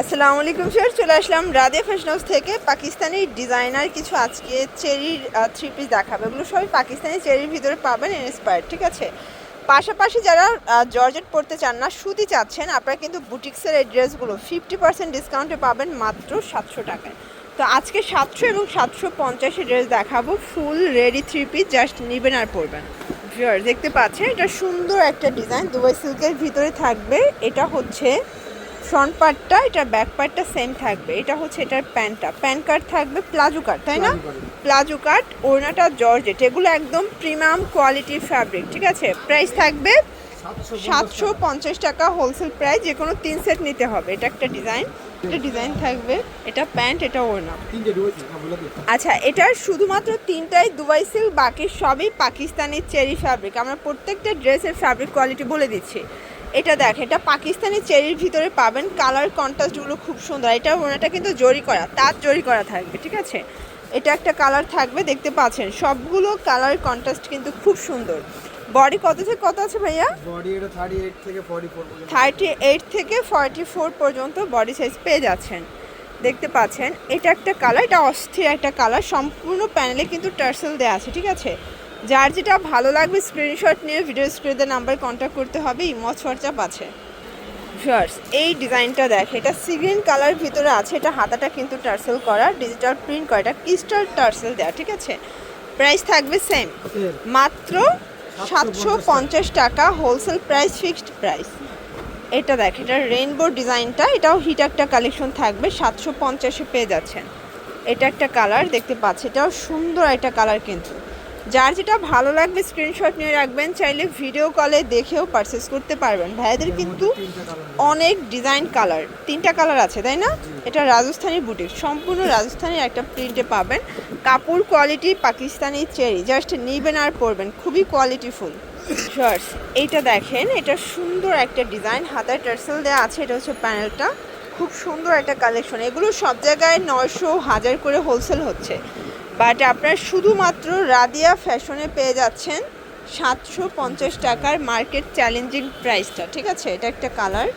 আসসালামু আলাইকুম স্যার চলে আসলাম রাধে ফ্যাশন হাউস থেকে। পাকিস্তানি ডিজাইনার কিছু আজকে চেরির থ্রি পিস দেখাবে। এগুলো সবই পাকিস্তানি চেরির ভিতরে পাবেন ইন্সপায়ার ঠিক আছে? পাশাপাশি যারা জর্জেট পড়তে চান না, সুতি চাচ্ছেন, আপনারা কিন্তু বুটিক্সের এই ড্রেসগুলো ফিফটি পার্সেন্ট ডিসকাউন্টে পাবেন মাত্র সাতশো টাকায়। তো আজকে সাতশো এবং সাতশো পঞ্চাশি ড্রেস দেখাবো। Full ready three piece just নেবেন আর পরবেন। দেখতে পাচ্ছেন, এটা সুন্দর একটা ডিজাইন। দুবাই সিল্কের ভিতরে থাকবে। এটা হচ্ছে ফ্রন্ট পার্টটা এটা ব্যাক পার্টটা সেম থাকবে। এটা হচ্ছে এটার প্যান্টটা প্যান্ট কার্ড থাকবে প্লাজো কাট তাই না? প্লাজো কাট ওড়নাটা জর্জেট এগুলো একদম প্রিমিয়াম কোয়ালিটির ফ্যাব্রিক ঠিক আছে? প্রাইস থাকবে সাতশো পঞ্চাশ টাকা হোলসেল প্রাইস যে কোনো তিন সেট নিতে হবে। এটা একটা ডিজাইন এটা ডিজাইন থাকবে। এটা প্যান্ট এটা ওড়না। আচ্ছা এটার শুধুমাত্র তিনটাই দুবাই সিল্ক বাকি সবই পাকিস্তানি চেরি ফ্যাব্রিক আমরা প্রত্যেকটা ড্রেসের ফ্যাব্রিক কোয়ালিটি বলে দিচ্ছি। এটা দেখ এটা পাকিস্তানি চেরির ভিতরে পাবেন। কালার কন্ট্রাস্টগুলো খুব সুন্দর। এটা ওনাটা কিন্তু জরি করা তার জরি করা থাকবে ঠিক আছে? এটা একটা কালার থাকবে দেখতে পাচ্ছেন। সবগুলো কালার কন্ট্রাস্ট কিন্তু খুব সুন্দর। বডি কত থেকে কত আছে ভাইয়া? বডি এটা থার্টি এইট থেকে ফর্টি ফোর পর্যন্ত। থার্টি এইট থেকে ফর্টি ফোর পর্যন্ত বডি সাইজ পেয়ে যাচ্ছেন। দেখতে পাচ্ছেন এটা একটা কালার এটা অস্থির একটা কালার সম্পূর্ণ প্যানেলে কিন্তু টার্সেল দেওয়া আছে ঠিক আছে? যার যেটা ভালো লাগবে স্ক্রিনশট নিয়ে ভিডিও স্ক্রিনের নাম্বার কন্ট্যাক্ট করতে হবে ইমজ হোয়াটসঅ্যাপ আছে। ভিউয়ার্স এই ডিজাইনটা দেখ এটা সিগ্রিন কালার ভিতরে আছে এটা হাতাটা কিন্তু টার্সেল করা ডিজিটাল প্রিন্ট করা এটা ক্রিস্টাল টার্সেল দেওয়া ঠিক আছে? প্রাইস থাকবে সেম মাত্র সাতশো পঞ্চাশ টাকা হোলসেল প্রাইস ফিক্সড প্রাইস এটা দেখ এটা রেইনবো ডিজাইনটা এটাও হিট একটা কালেকশন থাকবে সাতশো পঞ্চাশে পেয়ে যাচ্ছেন। এটা একটা কালার দেখতে পাচ্ছি এটাও সুন্দর একটা কালার কিন্তু। যার যেটা ভালো লাগবে স্ক্রিনশট নিয়ে রাখবেন চাইলে ভিডিও কলে দেখেও পারচেস করতে পারবেন। ভাইয়াদের কিন্তু অনেক ডিজাইন কালার তিনটা কালার আছে তাই না? এটা রাজস্থানি বুটিক সম্পূর্ণ রাজস্থানি একটা প্রিন্টে পাবেন। কাপড় কোয়ালিটি পাকিস্তানি চেরি জাস্ট নিবেন আর পরবেন খুবই কোয়ালিটিফুল শার্টস এইটা দেখেন এটা সুন্দর একটা ডিজাইন হাতায় টার্সেল দেওয়া আছে এটা হচ্ছে প্যানেলটা খুব সুন্দর একটা কালেকশন এগুলো সব জায়গায় নয়শো হাজার করে হোলসেল হচ্ছে। বাট আপনার শুধুমাত্র রাদিয়া ফ্যাশনে পেয়ে যাচ্ছেন সাতশো পঞ্চাশ টাকার মার্কেট চ্যালেঞ্জিং প্রাইসটা ঠিক আছে? এটা একটা কালার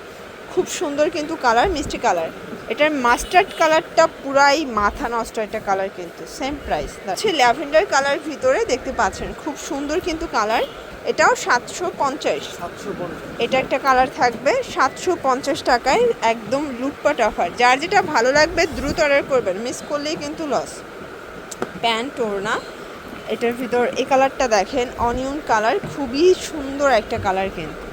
খুব সুন্দর কিন্তু কালার মিষ্টি কালার। এটার মাস্টার্ড কালারটা পুরাই মাথা নষ্ট একটা কালার কিন্তু সেম প্রাইস হচ্ছে ল্যাভেন্ডার কালার ভিতরে দেখতে পাচ্ছেন খুব সুন্দর কিন্তু কালার। এটাও সাতশো পঞ্চাশ। সাতশো পঞ্চাশ। এটা একটা কালার থাকবে সাতশো পঞ্চাশ টাকায় একদম লুটপাট অফার। যার যেটা ভালো লাগবে দ্রুত অর্ডার করবেন মিস করলেই কিন্তু লস প্যান্ট ওড়না। এটার ভিতর এই কালারটা দেখেন অনিয়ন কালার খুবই সুন্দর একটা কালার কিন্তু।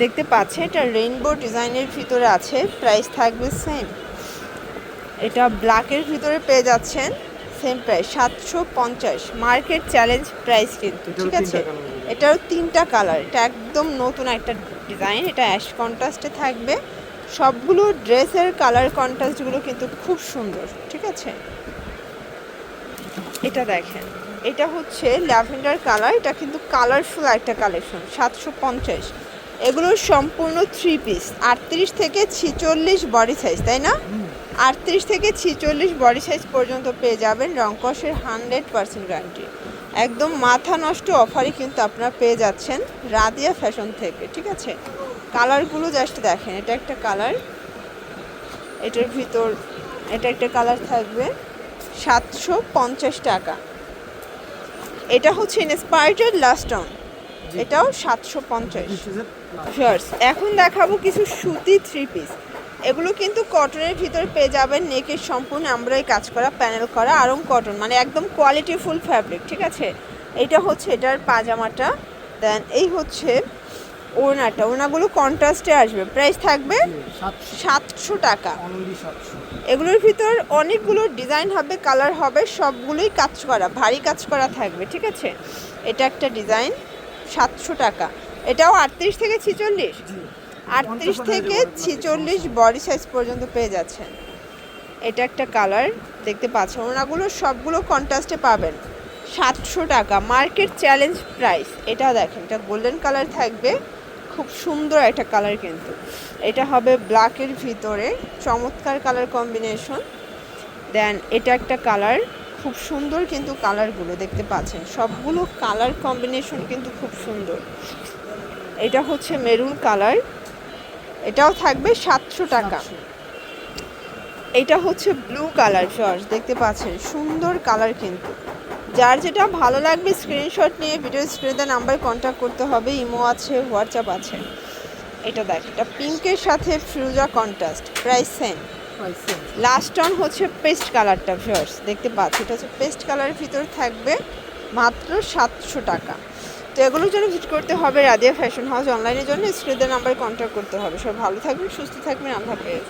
দেখতে পাচ্ছেন এটা রেইনবো ডিজাইনের ভিতরে আছে প্রাইস থাকবে সেম। এটা ব্ল্যাকের ভিতরে পেয়ে যাচ্ছেন সেম প্রাইস সাতশো পঞ্চাশ। মার্কেট চ্যালেঞ্জ প্রাইস কিন্তু ঠিক আছে। এটাও তিনটা কালার এটা একদম নতুন একটা ডিজাইন এটা অ্যাশ কন্ট্রাস্টে থাকবে। সবগুলো ড্রেসের কালার কন্ট্রাস্টগুলো কিন্তু খুব সুন্দর ঠিক আছে? এটা দেখেন। এটা হচ্ছে ল্যাভেন্ডার কালার, এটা কিন্তু কালারফুল একটা কালেকশন, সাতশো পঞ্চাশ। এগুলো সম্পূর্ণ থ্রি পিস আটত্রিশ থেকে ছিচল্লিশ বডি সাইজ তাই না? আটত্রিশ থেকে ছিচল্লিশ বডি সাইজ পর্যন্ত পেয়ে যাবেন রংকসের হান্ড্রেড পার্সেন্ট গ্যারান্টি একদম মাথা নষ্ট অফারই কিন্তু আপনারা পেয়ে যাচ্ছেন রাদিয়া ফ্যাশন থেকে, ঠিক আছে? কালারগুলো জাস্ট দেখেন, এটা একটা কালার, এটার ভিতর, এটা একটা কালার থাকবে। সাতশো পঞ্চাশ টাকা। এটা হচ্ছে ইন্সপায়ার্টেড লাস্ট অন এটাও সাতশো পঞ্চাশ। এখন দেখাবো কিছু সুতি থ্রি পিস এগুলো কিন্তু কটনের ভিতর পেয়ে যাবেন নেকের সম্পূর্ণ আমরাই কাজ করা প্যানেল করা আরং কটন মানে একদম কোয়ালিটি ফুল ফ্যাব্রিক ঠিক আছে? এটা হচ্ছে এটার পাজামাটা। দেন এই হচ্ছে ওড়নাটা। ওড়নাগুলো কন্ট্রাস্টে আসবে। প্রাইস থাকবে সাতশো। টাকা। এগুলোর ভিতর অনেকগুলো ডিজাইন হবে কালার হবে সবগুলোই কাজ করা ভারী কাজ করা থাকবে ঠিক আছে? এটা একটা ডিজাইন সাতশো টাকা। এটাও আটত্রিশ থেকে ছিচল্লিশ? আটত্রিশ থেকে ছিচল্লিশ বডি সাইজ পর্যন্ত পেয়ে যাচ্ছেন। এটা একটা কালার দেখতে পাচ্ছেন ওনাগুলো সবগুলো কন্ট্রাস্টে পাবেন। সাতশো টাকা মার্কেট চ্যালেঞ্জ প্রাইস। এটা দেখেন এটা গোল্ডেন কালার থাকবে। খুব সুন্দর একটা কালার কিন্তু। এটা হবে ব্ল্যাকের ভিতরে চমৎকার কালার কম্বিনেশন দেন এটা একটা কালার খুব সুন্দর কিন্তু কালারগুলো দেখতে পাচ্ছেন। সবগুলো কালার কম্বিনেশন কিন্তু খুব সুন্দর। এটা হচ্ছে মেরুন কালার এটাও থাকবে সাতশো টাকা। এটা হচ্ছে ব্লু কালার শর্টস দেখতে পাচ্ছেন। সুন্দর কালার কিন্তু। যার যেটা ভালো লাগবে স্ক্রিনশট নিয়ে ভিডিও স্ক্রিনে নাম্বার কন্ট্যাক্ট করতে হবে ইমো আছে হোয়াটসঅ্যাপ আছে। এটা দেখ এটা পিঙ্কের সাথে ফিরোজা contrast price same same last on হচ্ছে পেস্ট কালারটা ভিউয়ার্স দেখতে পাচ্ছি? এটা হচ্ছে পেস্ট কালারের ভিতর থাকবে মাত্র সাতশো টাকা। তো এগুলোর জন্য ভিজিট করতে হবে রাদিয়া ফ্যাশন হাউস অনলাইনের জন্য স্ক্রিনের নাম্বার কন্ট্যাক্ট করতে হবে। সব ভালো থাকবেন সুস্থ থাকবেন আল্লাহ হাফেজ।